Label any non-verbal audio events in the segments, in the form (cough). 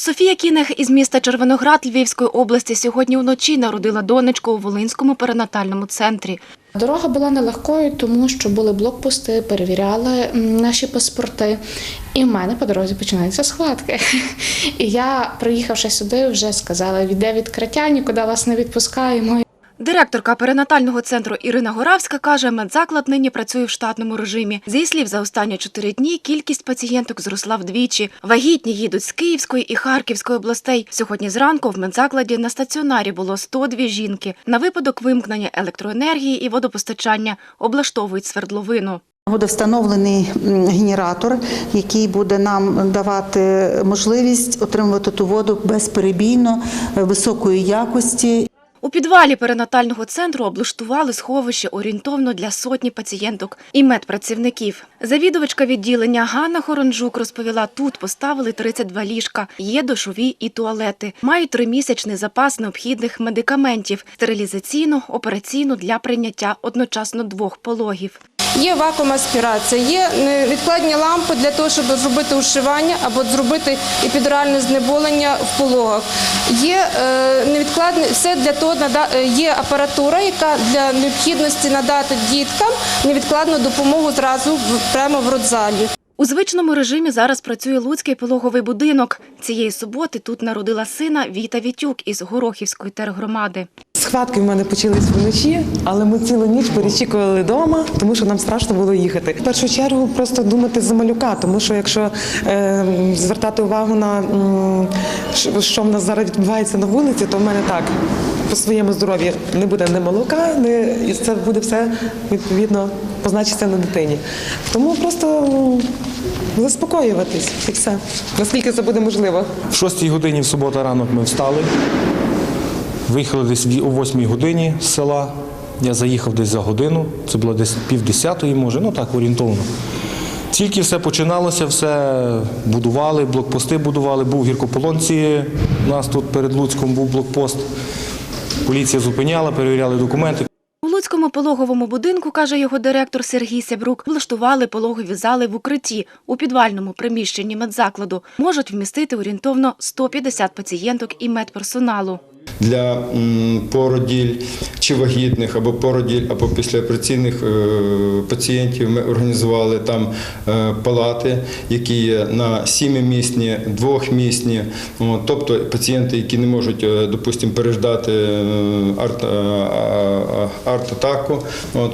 Софія Кінех із міста Червоноград Львівської області сьогодні вночі народила донечку у Волинському перинатальному центрі. Дорога була нелегкою, тому що були блокпости, перевіряли наші паспорти. І в мене по дорозі починаються схватки. (laughs) І я, приїхавши сюди, вже сказала: відде відкриття, нікуди вас не відпускаємо. Директорка перинатального центру Ірина Горавська каже, медзаклад нині працює в штатному режимі. З її слів, за останні чотири дні кількість пацієнток зросла вдвічі. Вагітні їдуть з Київської і Харківської областей. Сьогодні зранку в медзакладі на стаціонарі було 102 жінки. На випадок вимкнення електроенергії і водопостачання облаштовують свердловину. Буде встановлений генератор, який буде нам давати можливість отримувати ту воду безперебійно, е, високої якості. У підвалі перинатального центру облаштували сховище орієнтовно для сотні пацієнток і медпрацівників. Завідувачка відділення Ганна Хоронжук розповіла, тут поставили 32 ліжка, є душові і туалети. Мають тримісячний запас необхідних медикаментів – стерилізаційну, операційну для прийняття одночасно двох пологів. Є вакуум-аспірація, є невідкладні лампи для того, щоб зробити ушивання або зробити епідуральне знеболення в пологах. Є е, все для того, е, є апаратура, яка для необхідності надати діткам невідкладну допомогу зразу прямо в родзалі. У звичному режимі зараз працює Луцький пологовий будинок. Цієї суботи тут народила сина Віта Вітюк із Горохівської тергромади. Схватки в мене почались вночі, але ми цілу ніч перечікували вдома, тому що нам страшно було їхати. В першу чергу просто думати за малюка, тому що якщо е, звертати увагу на що- в нас зараз відбувається на вулиці, то в мене так по своєму здоров'ю не буде ні молока, ні, і це буде все відповідно позначиться на дитині. Тому просто заспокоюватись і все, наскільки це буде можливо. В 6 годині в суботу ранок ми встали. Виїхали десь о 8 годині з села. Я заїхав десь за годину, це було десь пів десятої, може, ну так орієнтовно. Тільки все починалося, все будували, блокпости будували. Був гіркополонці, у нас тут перед Луцьком був блокпост. Поліція зупиняла, перевіряли документи. У Луцькому пологовому будинку, каже його директор Сергій Сябрук, влаштували пологові зали в укритті у підвальному приміщенні медзакладу. Можуть вмістити орієнтовно 150 пацієнток і медперсоналу. Для породіль чи вагітних або породіль, або післяопераційних е, пацієнтів ми організували там е, палати, які є на сімимісні, двохмісні. Тобто пацієнти, які не можуть, е, допустимо, переждати арт-атаку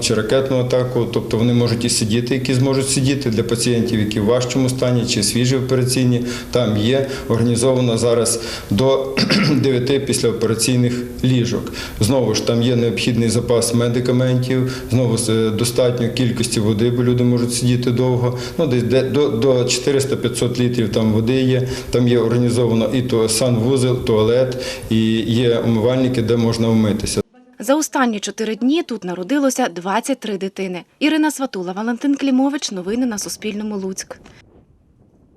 чи ракетну атаку, тобто вони можуть і сидіти, які зможуть сидіти для пацієнтів, які в важчому стані чи свіжі операційні. Там є організовано зараз до (clears throat) 9 післяопераційних ліжок. Знову ж там є необхідний запас медикаментів, знову з достатньо кількості води, бо люди можуть сидіти довго. Ну, десь де- до, до 400-500 літрів там води є. Там є організовано і то санвузел, туалет, і є умивальники, де можна вмитися. За останні чотири дні тут народилося 23 дитини. Ірина Сватула, Валентин Клімович. Новини на Суспільному. Луцьк.